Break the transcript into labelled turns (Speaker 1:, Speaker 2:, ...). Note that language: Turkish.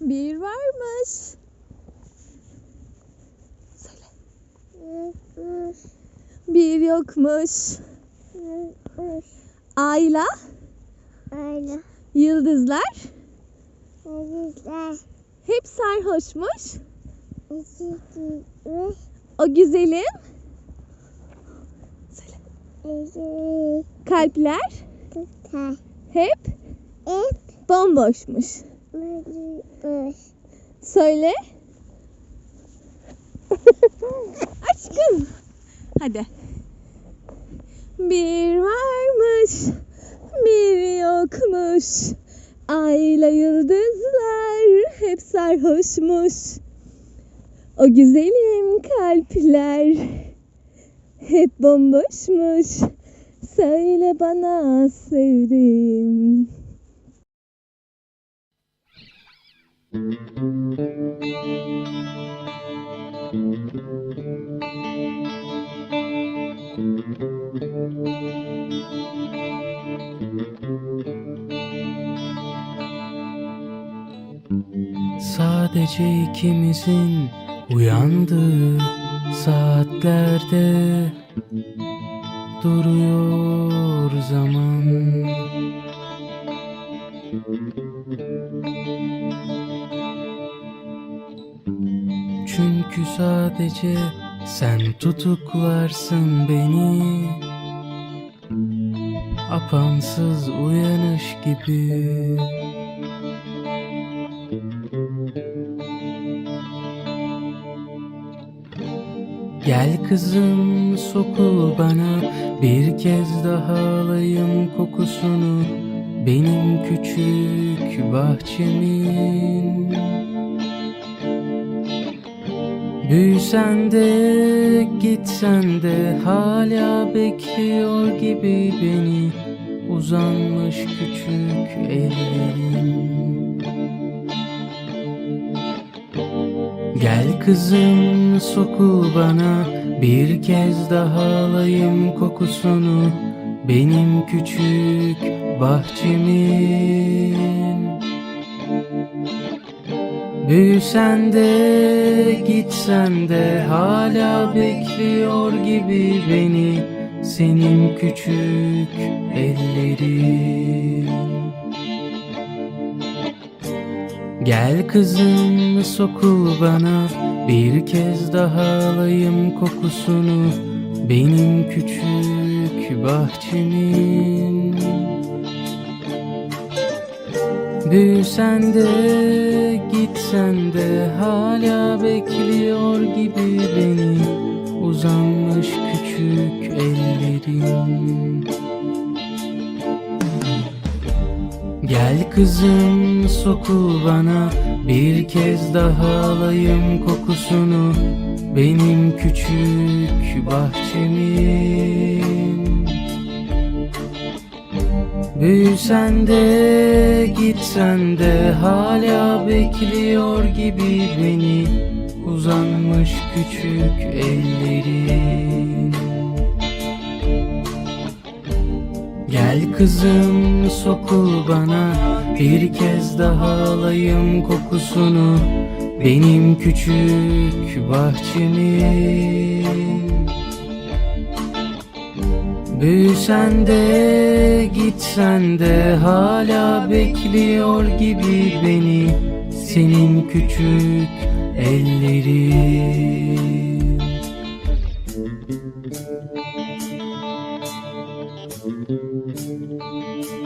Speaker 1: Bir varmış. Söyle. Bir yokmuş. Ayla,
Speaker 2: Öyle.
Speaker 1: yıldızlar
Speaker 2: Azizler.
Speaker 1: hep sarhoşmuş. O güzelim Söyle. Kalpler hep
Speaker 2: Et.
Speaker 1: bomboşmuş. Söyle. Aşkım. Hadi. Bir varmış, bir yokmuş. Ayla yıldızlar hep sarhoşmuş. O güzelim kalpler hep bomboşmuş. Söyle bana sevdiğim.
Speaker 3: Sadece ikimizin uyandığı saatlerde duruyor zaman. Çünkü sadece sen tutuklarsın beni. Apansız uyanış gibi Gel kızım sokul bana. Bir kez daha alayım kokusunu. Benim küçük bahçemin. Büyüsen de gitsen de hala bekliyor gibi beni. Uzanmış küçük ellerin Gel kızım sokul bana. Bir kez daha alayım kokusunu. Benim küçük bahçemin. Büyüsen de gitsen de hala bekliyor gibi beni. Senin küçük ellerin Gel kızım sokul bana. Bir kez daha alayım kokusunu. Benim küçük bahçemin. Büyüsen de gitsen de hala bekliyor gibi beni. Uzanmış küçük ellerin Gel kızım sokul bana. Bir kez daha alayım kokusunu. Benim küçük bahçemin. Büyüsen de gitsen de hala bekliyor gibi beni. Uzanmış küçük ellerin kızım sokul bana. Bir kez daha alayım kokusunu. Benim küçük bahçemin. Büyüsen de gitsen de hala bekliyor gibi beni senin küçük ellerin Música